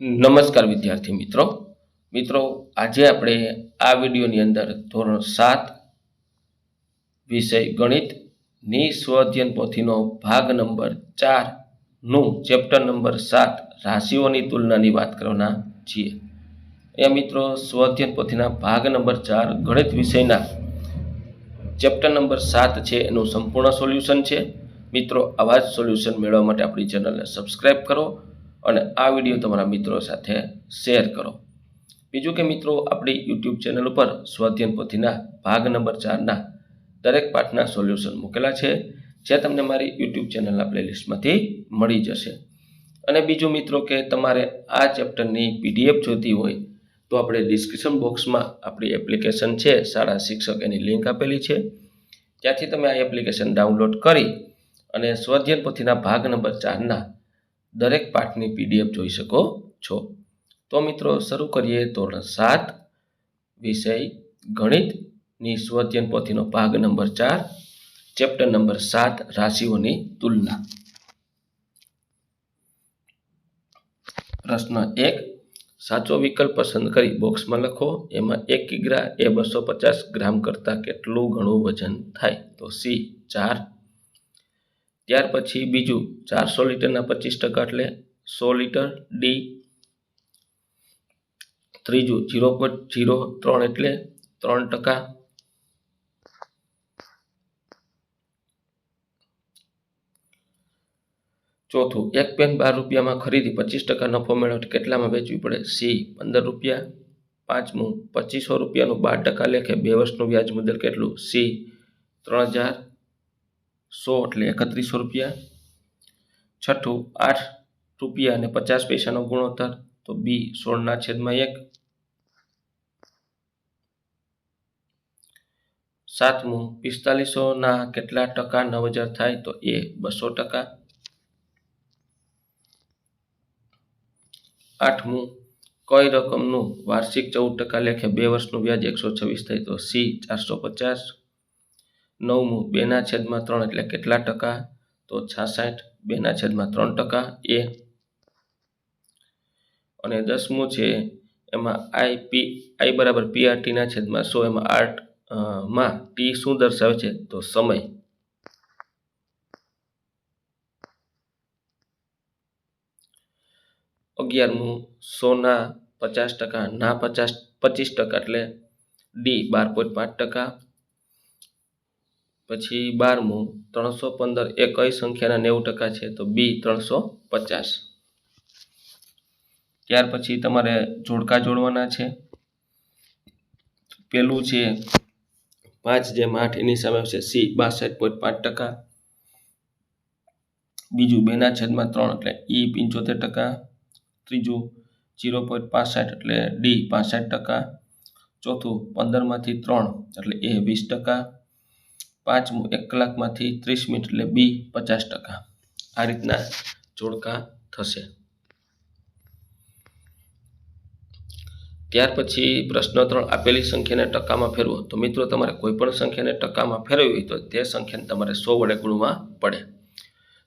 નમસ્કાર વિદ્યાર્થી મિત્રો. મિત્રો, આજે આપણે આ વિડીયોની અંદર ધોરણ સાત વિષય ગણિતની સ્વઅધ્યયન પોથીનો ભાગ નંબર ચારનું ચેપ્ટર નંબર સાત રાશિઓની તુલનાની વાત કરવાના છીએ. એ મિત્રો સ્વઅધ્યયન પોથીના ભાગ નંબર ચાર ગણિત વિષયના ચેપ્ટર નંબર સાત છે, એનું સંપૂર્ણ સોલ્યુશન છે. મિત્રો, આવા જ સોલ્યુશન મેળવવા માટે આપણી ચેનલને સબસ્ક્રાઈબ કરો. અને આ વીડિયો તમારા મિત્રો સાથે શેર કરો. બીજું કે મિત્રો, આપણી યુટ્યુબ ચેનલ ઉપર સ્વાધ્યન પોથીના ભાગ નંબર ચારના દરેક પાઠના સોલ્યુશન મૂકેલા છે, જે તમને મારી યુટ્યુબ ચેનલના પ્લેલિસ્ટમાંથી મળી જશે. અને બીજું મિત્રો કે તમારે આ ચેપ્ટરની પીડીએફ જોઈતી હોય, તો આપણે ડિસ્ક્રિપ્શન બોક્સમાં આપણી એપ્લિકેશન છે, શાળા શિક્ષક એની લિંક આપેલી છે. ત્યાંથી તમે આ એપ્લિકેશન ડાઉનલોડ કરી અને સ્વાધ્યન પોથીના ભાગ નંબર ચારના દરેક પાઠની પીડીએફ જોઈ શકો છો. તો મિત્રો, શરૂ કરીએ ધોરણ સાત, વિષય ગણિતની સ્વધ્યન પોથીનો ભાગ નંબર ચાર, ચેપ્ટર નંબર સાત, રાશિઓની તુલના. પ્રશ્ન એક, સાચો વિકલ્પ પસંદ કરી બોક્સમાં લખો, એમાં એક કિગ્રા એ બસો પચાસ ગ્રામ કરતાં કેટલું ઘણું વજન થાય? તો સી, ચાર ત્યાર પછી બીજું ચારસો લીટરના પચીસ ટકા એટલે સો લીટર ડી ત્રીજું જીરો પોઈન્ટ જીરો ત્રણ એટલે ત્રણ ટકા. ચોથું, એક પેન બાર રૂપિયામાં ખરીદી, પચીસ ટકા નફો મેળવે કેટલામાં વેચવી પડે? સી પંદર રૂપિયા. પાંચમું, પચીસો રૂપિયાનું બાર ટકા લેખે, બે વર્ષનું વ્યાજ મુદ્દલ કેટલું? સી ત્રણ હજાર. સો એટલે એકત્રીસો રૂપિયા. છઠ્ઠું, આઠ રૂપિયા અને પચાસ પૈસાનો ગુણોત્તર, તો બી સોળના છેદમાં એક. સાતમું, પિસ્તાલીસોના કેટલા ટકા નવ હજાર થાય, તો એ બસો ટકા. આઠમું, કઈ રકમનું વાર્ષિક ચૌદ ટકા લેખે બે વર્ષનું વ્યાજ એકસો છવ્વીસ થાય, તો સી ચારસો પચાસ. નવમું, બેના છેદમાં ત્રણ એટલે કેટલા ટકા? તો છાસઠ, બેના છેદમાં ત્રણ ટકા, એ. અને દસમું છે, એમાં આઈ પી, આઈ બરાબર પી આર ટીના છેદમાં સો, એમાં આર્ટમાં ટી શું દર્શાવે છે? તો સમય. અગિયારમું સોના પચાસ ટકા, ના પચાસ, પચીસ ટકા એટલે ડી બાર પોઈન્ટ પાંચ ટકા. પછી બારમું, ત્રણસો પંદર એ કઈ સંખ્યાના નેવું ટકા છે? તો બી ત્રણસો પચાસ. ત્યાર પછી તમારે જોડકા જોડવાના છે. પેલું છે પાંચ જેમ આઠ, એની સામે આવશે સી બાસઠ પોઈન્ટ પાંચ ટકા. બીજું બેના છેદમાં ત્રણ એટલે ઈ પંચોતેર ટકા. ત્રીજું જીરો પોઈન્ટ પાસઠ એટલે ડી પાસઠ ટકા. ચોથું પંદરમાંથી ત્રણ એટલે એ વીસ ટકા. પાંચમું એક કલાકમાંથી ત્રીસ મિનિટ એટલે બી પચાસ ટકા. આ રીતના જોડકા થશે. ત્યાર પછી પ્રશ્ન ત્રણ, આપેલી સંખ્યાને ટકામાં ફેરવો. તો મિત્રો, તમારે કોઈપણ સંખ્યાને ટકામાં ફેરવવી હોય તો તે સંખ્યાને તમારે સો વડે ગુણવા પડે.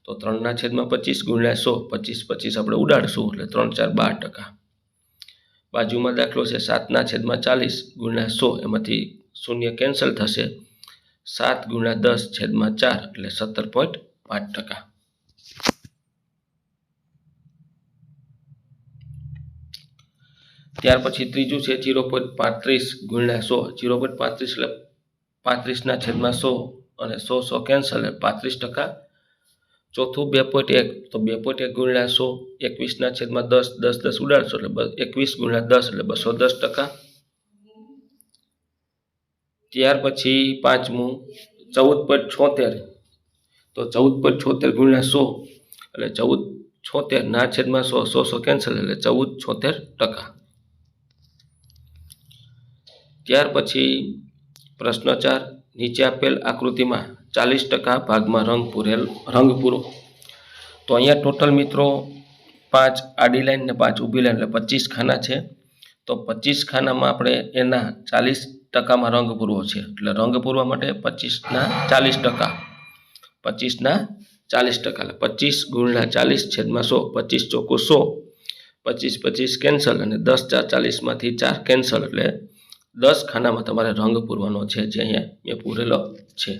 તો ત્રણના છેદમાં પચીસ ગુણ્યા સો, પચીસ પચીસ આપણે ઉડાડશું એટલે ત્રણ, ચાર, બાર ટકા. બાજુમાં દાખલો છે, સાતના છેદમાં ચાલીસ ગુણ્યા સો, એમાંથી શૂન્ય કેન્સલ થશે. સાત ગુણ્યા દસ છેદમાં ચાર એટલે સત્તર પોઈન્ટ પાંચ ટકા. ત્યાર પછી ત્રીજું છે જીરો પોઈન્ટ પાંત્રીસ ગુણ્યા સો. જીરો પોઈન્ટ પાંત્રીસ એટલે પાંત્રીસના છેદમાં સો અને સો સો કેન્સલ એટલે પાંત્રીસ ટકા. ચોથું બે પોઈન્ટ એક, તો બે પોઈન્ટ એક ગુણ્યા સો. એકવીસના છેદમાં દસ દસ દસ ઉડાડશો એટલે એકવીસ ગુણ્યા દસ એટલે બસો દસ ટકા. ત્યાર પછી પાંચમું, ચૌદ પોઈન્ટ છોતેર. તો ચૌદ પોઈન્ટ છોતેર ગુણ્યા સો એટલે ચૌદ છોતેર ના છેદમાં સો સો સો કેન્સલ એટલે ચૌદ છોતેર ટકા. ત્યાર પછી પ્રશ્ન ચાર, નીચે આપેલ આકૃતિમાં ચાલીસ ટકા ભાગમાં રંગ પૂરેલ, રંગ પૂરો. તો અહીંયા ટોટલ મિત્રો પાંચ આડી લાઈન ને પાંચ ઊભી લાઈન એટલે પચીસ ખાના છે. તો પચીસ ખાનામાં આપણે એના ચાલીસ ટકામાં રંગ પૂરવો છે. એટલે રંગ પૂરવા માટે પચીસના ચાલીસ ટકા. પચીસના ચાલીસ ટકા. એટલે પચીસ ગુણના ચાલીસ છેદમાં સો, પચીસ ચોખ્ખું સો. પચીસ પચીસ કેન્સલ અને દસ ચાર ચાલીસમાંથી ચાર કેન્સલ. એટલે દસ ખાનામાં તમારે રંગ પૂરવાનો છે જે અહીંયા મેં પૂરેલો છે.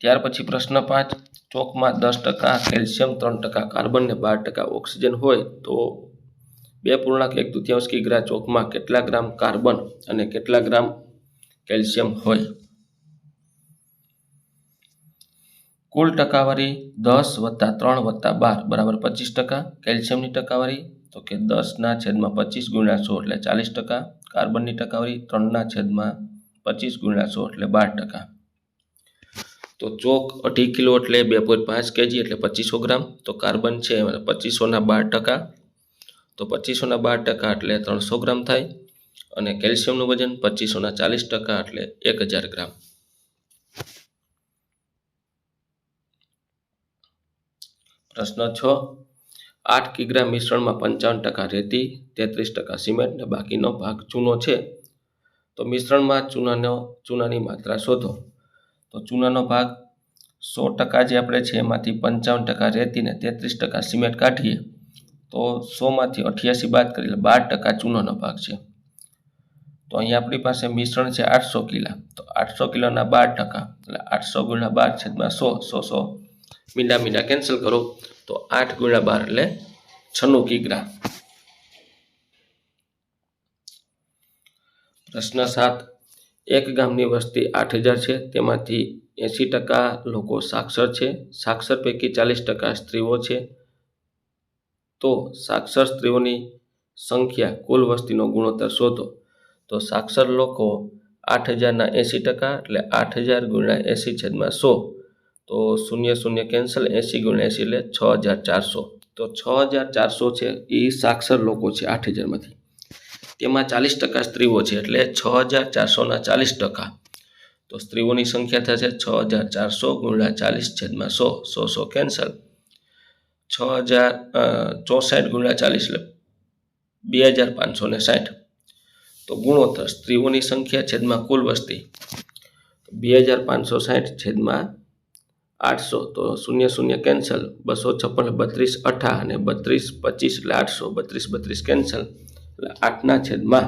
ત્યાર પછી પ્રશ્ન પાંચ. ચોકમાં દસ ટકા કેલ્શિયમ, ત્રણ ટકા કાર્બન ને બાર ટકા ઓક્સિજન હોય તો બે પૂર્ણાંક એક તૃતીયાંશ કિગ્રા ચોકમાં કેટલા ગ્રામ કાર્બન અને કેટલા ગ્રામ કેલ્શિયમ હોય? કુલ ટકાવારી દસ વત્તા ત્રણ વત્તા બાર બરાબર પચીસ ટકા કેલ્શિયમની ટકાવારી, તો કે દસના છેદમાં પચીસ ગુણ્યા સો એટલે ચાલીસ ટકા, કાર્બનની ટકાવારી ત્રણના છેદમાં પચીસ ગુણ્યા સો એટલે બાર ટકા. તો ચોક અઢી કિલો એટલે બે પોઈન્ટ પાંચ કેજી એટલે પચીસો ગ્રામ, તો કાર્બન છે પચીસોના બાર ટકા તો પચીસોના બાર ટકા એટલે ત્રણસો ગ્રામ થાય અને કેલ્શિયમનું વજન પચીસોના ચાલીસ ટકા એટલે એક હજાર ગ્રામ. પ્રશ્ન છ. આઠ કિગ્રા મિશ્રણમાં પંચાવન ટકા રેતી, તેત્રીસ ટકા સિમેન્ટ ને બાકીનો ભાગ ચૂનો છે. તો મિશ્રણમાં ચૂનાનો, ચૂનાની માત્રા શોધો. તો ચૂનાનો ભાગ સો ટકા જે આપણે છે એમાંથી પંચાવન ટકા રેતી ને તેત્રીસ ટકા સિમેન્ટ કાઢીએ. તો સોમાંથી અઠ્યાસી બાદ એટલે બાર ટકા ચૂનોનો ભાગ છે. તો અહીંયા આપણી પાસે મિશ્રણ છે આઠસો કિલા. તો આઠસો કિલોના બાર ટકા. એટલે આઠસો ગુણ્યા બાર છેદમાં સો સો સો. મીંડા મીંડા કેન્સલ કરો. તો આઠ ગુણ્યા બાર એટલે છન્નું કિગ્રા. પ્રશ્ન સાત. એક ગામની વસ્તી આઠ હજાર છે. તેમાંથી એંસી ટકા લોકો સાક્ષર છે. સાક્ષર પૈકી ચાલીસ ટકા સ્ત્રીઓ છે. તો સાક્ષર સ્ત્રીઓની સંખ્યા કુલ વસ્તીનો ગુણોત્તર શોધો. તો સાક્ષર લોકો આઠ હજારના એંસી ટકા એટલે આઠ હજાર ગુણ્યા એંસી છેદમાં સો. તો શૂન્ય શૂન્ય કેન્સલ એંસી ગુણ્યા એંસી એટલે છ હજાર ચારસો. તો છ હજાર ચારસો છે એ સાક્ષર લોકો છે આઠ હજારમાંથી તેમાં ચાલીસ ટકા સ્ત્રીઓ છે એટલે છ હજાર ચારસોના ચાલીસ ટકા. તો સ્ત્રીઓની સંખ્યા થશે છ હજાર ચારસો ગુણ્યા ચાલીસ છેદમાં સો. સો સો કેન્સલ. છ હજાર ચોસાઠ ગુણ્યા ચાલીસ એટલે બે હજાર પાંચસો ને સાઠ. તો ગુણોત્તર, સ્ત્રીઓની સંખ્યા છેદમાં કુલ વસ્તી. બે હજાર પાંચસો સાઠ છેદમાં આઠસો. તો શૂન્ય શૂન્ય કેન્સલ, બસો છપ્પન બત્રીસ અઠા અને બત્રીસ પચીસ એટલે આઠસો, બત્રીસ બત્રીસ કેન્સલ. એટલે આઠના છેદમાં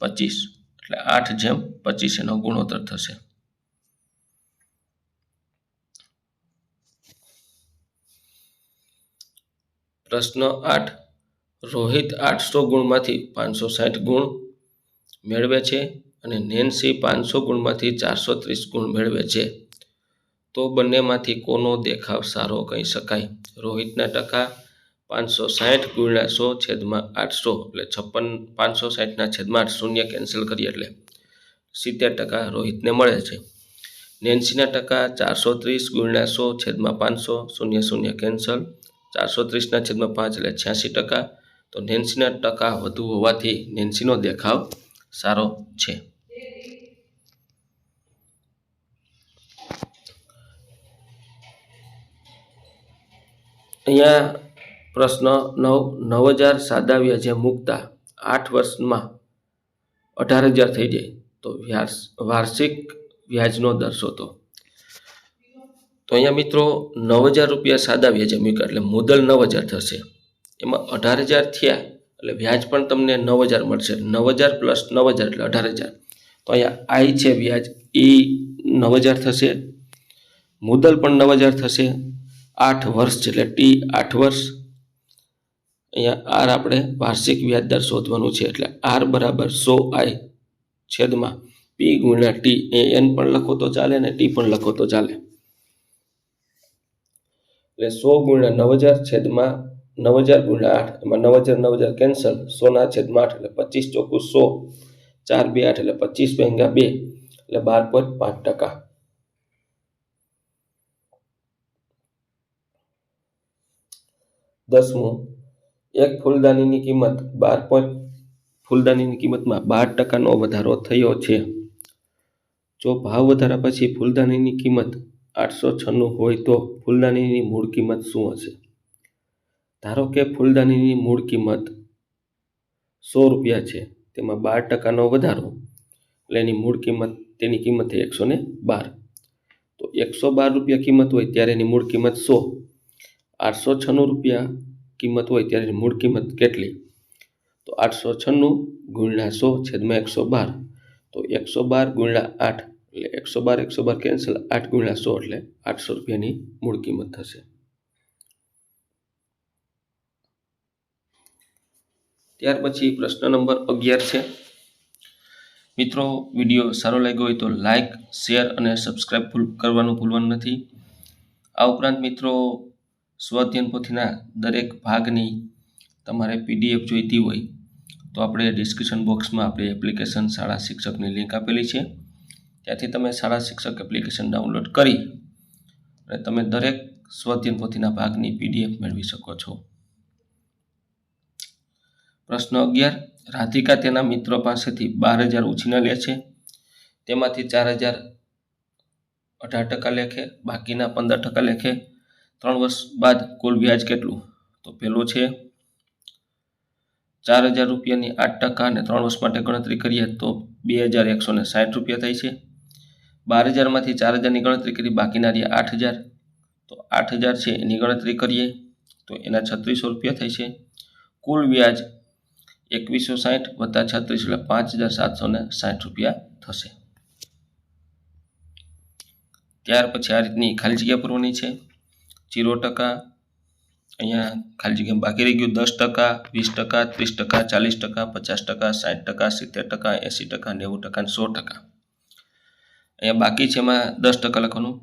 પચીસ. એટલે આઠ જેમ પચીસ એનો ગુણોત્તર થશે. પ્રશ્ન આઠ, રોહિત આઠસો ગુણમાંથી પાંચસો સાઠ ગુણ મેળવે છે અને નેન્સી પાંચસો ગુણમાંથી ચારસો ત્રીસ ગુણ મેળવે છે. તો બંનેમાંથી કોનો દેખાવ સારો કહી શકાય? રોહિતના ટકા પાંચસો સાઠ ગુણ્યા સો છેદમાં આઠસો એટલે છપ્પન, પાંચસો સાઠના છેદમાં આઠ, શૂન્ય કેન્સલ કરીએ એટલે સિત્તેર ટકા રોહિતને મળે છે. નેન્સીના ટકા ચારસો ત્રીસ ગુણ્યા સો છેદમાં પાંચસો, શૂન્ય શૂન્ય કેન્સલ. ચારસો ત્રીસના છેદમાં પાંચ એટલે છ્યાસી ટકા. તો નેન્સીના ટકા વધુ હોવાથી નેન્સીનો દેખાવ સારો છે. અહીંયા પ્રશ્ન નવ નવ હજાર સાદા વ્યાજે મૂકતા આઠ વર્ષમાં અઢાર હજાર થઈ જાય. તો વાર્ષિક વ્યાજનો દર શોધો તો અહીંયા મિત્રો નવ હજાર રૂપિયા સાદા વ્યાજે મૂક્યા, એટલે મુદલ નવ હજાર થશે. એમાં અઢાર હજાર થયા, એટલે વ્યાજ પણ તમને નવ હજાર મળશે. નવ હજાર પ્લસ નવ હજાર, એટલે અઢાર હજાર. તો અહીંયા આઈ છે વ્યાજ એ નવ હજાર થશે. મુદલ પણ નવ હજાર થશે. આઠ વર્ષ છે, એટલે ટી આઠ વર્ષ. અહીંયા આર આપણે વાર્ષિક વ્યાજ દર શોધવાનું છે, એટલે આર બરાબર સો આઈ છેદમાં પી ગુણ્યા ટી. એ એન પણ લખો તો ચાલે ને ટી પણ લખો તો ચાલે. એટલે સો ગુણ્યા નવ હજાર છેદમાં નવ હજાર ગુણ્યા આઠ, એમાં નવ હજાર નવ હજાર કેન્સલ, સોના છેદમાં આઠ એટલે પચીસ ચોખ્ખું સો, ચાર બે આઠ એટલે પચીસ ભેંગા બે, એટલે બાર પોઈન્ટ પાંચ ટકા. દસમું, એક ફૂલદાનીની કિંમત બાર પોઈન્ટ, ફૂલદાનીની કિંમતમાં બાર ટકાનો વધારો થયો છે. જો ભાવ વધારા પછી ફૂલદાનીની કિંમત આઠસો છન્નું હોય તો ફૂલદાનીની મૂળ કિંમત શું હશે? ધારો કે ફૂલદાનીની મૂળ કિંમત સો રૂપિયા છે, તેમાં બાર ટકાનો વધારો, એટલે એની મૂળ કિંમત, તેની કિંમત થઈ એકસો બાર. તો એકસો બાર રૂપિયા કિંમત હોય ત્યારે એની મૂળ કિંમત સો. આઠસો છન્નું રૂપિયા કિંમત હોય ત્યારે મૂળ કિંમત કેટલી? તો આઠસો છન્નું ગુણ્યા સો છેદમાં એકસો બાર. તો એકસો બાર ગુણ્યા આઠ એટલે એકસો બાર એકસો બાર કેન્સલ આઠ ગુણ્યા સો એટલે આઠસો રૂપિયાની મૂળ કિંમત થશે. ત્યાર પછી પ્રશ્ન નંબર અગિયાર છે. મિત્રો, વીડિયો સારો લાગ્યો હોય તો લાઇક શેર અને સબસ્ક્રાઈબ કરવાનું ભૂલવાનું નથી. આ ઉપરાંત મિત્રો, સ્વધ્યન પોથીના દરેક ભાગની તમારે પીડીએફ જોઈતી હોય તો આપણે ડિસ્ક્રિપ્શન બોક્સમાં આપણી એપ્લિકેશન શાળા શિક્ષકની લિંક આપેલી છે. ત્યાંથી તમે શાળા શિક્ષક એપ્લિકેશન ડાઉનલોડ કરી અને તમે દરેક સ્વધ્યન પોથીના ભાગની પીડીએફ મેળવી શકો છો. પ્રશ્ન અગિયાર, રાધિકા તેના મિત્રો પાસેથી બાર હજાર ઉછીના લે છે. તેમાંથી ચાર હજાર અઢાર ટકા લેખે, બાકીના પંદર ટકા લેખે. ત્રણ વર્ષ બાદ કુલ વ્યાજ કેટલું? તો પેલું છે, ચાર હજાર રૂપિયાની આઠ ટકા અને ત્રણ વર્ષ માટે ગણતરી કરીએ તો બે હજાર એકસો ને સાઠ રૂપિયા થાય છે. બાર હજારમાંથી ચાર હજારની ગણતરી કરી બાકીના રહ્યા આઠ હજાર. તો આઠ હજાર છે, એની ગણતરી કરીએ, તો એના છત્રીસો રૂપિયા થાય છે. કુલ વ્યાજ એકવીસો સાઠ વત્તા છત્રીસ, એટલે પાંચ હજાર સાતસો ને સાઠ રૂપિયા થશે. ત્યાર પછી આ રીતની ખાલી જગ્યા પૂરવાની છે. જીરો ટકા, અહીંયા ખાલી જગ્યા બાકી રહી ગયું, દસ ટકા, વીસ ટકા, ત્રીસ ટકા, ચાલીસ ટકા, પચાસ ટકા, સાઠ ટકા, સિત્તેર ટકા, એંસી ટકા, નેવું ટકા સો ટકા. અહીંયા બાકી છે એમાં દસ ટકા લખવાનું.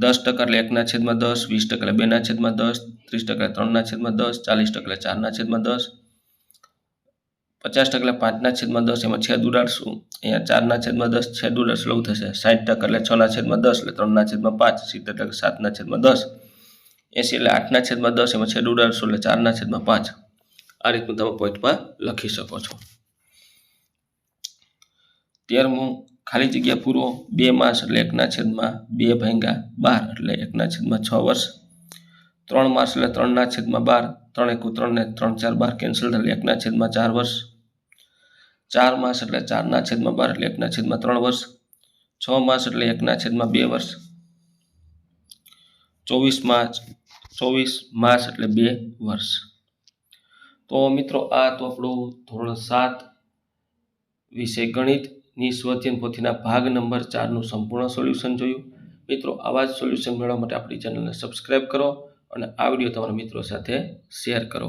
દસ ટકા એટલે એકના છેદમાં દસ, વીસ ટકા એટલે બેના છેદમાં દસ, ત્રીસ ટકા ત્રણના છેદમાં દસ, ચાલીસ ટકા એટલે ચારના છેદમાં દસ, પચાસ ટકા એટલે પાંચના છેદમાં દસ, એમાં છેદ ઉડાડશું. અહીંયા ચારના છેદમાં દસ, છેદ ઉડાડશું એવું થશે. સાઠ ટકા એટલે છના છેદમાં દસ એટલે ત્રણના છેદમાં પાંચ, સિત્તેર ટકા સાતના છેદમાં દસ, એંસી એટલે આઠના છેદમાં દસ, એમાં છેદ ઉડાડશું એટલે ચારના છેદમાં પાંચ. આ રીતનું તમે પોઈન્ટમાં લખી શકો છો. તેરમું ખાલી જગ્યા પૂરો બે માસ એટલે એકના છેદમાં બે ભાંગા બાર એટલે એકના છેદમાં છ વર્ષ. ત્રણ માસ એટલે ત્રણના છેદમાં બાર, ત્રણ એકુ ત્રણ ત્રણ ચાર બાર કેન્સલ એટલે એકના છેદમાં ચાર વર્ષ. ચાર માસ એટલે ચારના છેદમાં બાર એટલે એકના છેદમાં ત્રણ વર્ષ. છ માસ એટલે એકના છેદમાં બે વર્ષ. ચોવીસ માસ ચોવીસ માસ એટલે બે વર્ષ. તો મિત્રો આ તો આપણું ધોરણ સાત વિષય ગણિતની સ્વચિન પોથીના ભાગ નંબર ચારનું સંપૂર્ણ સોલ્યુશન જોયું. મિત્રો, આવા જ સોલ્યુશન મેળવવા માટે આપણી ચેનલને સબસ્ક્રાઈબ કરો અને આ વીડિયો તમારા મિત્રો સાથે શેર કરો.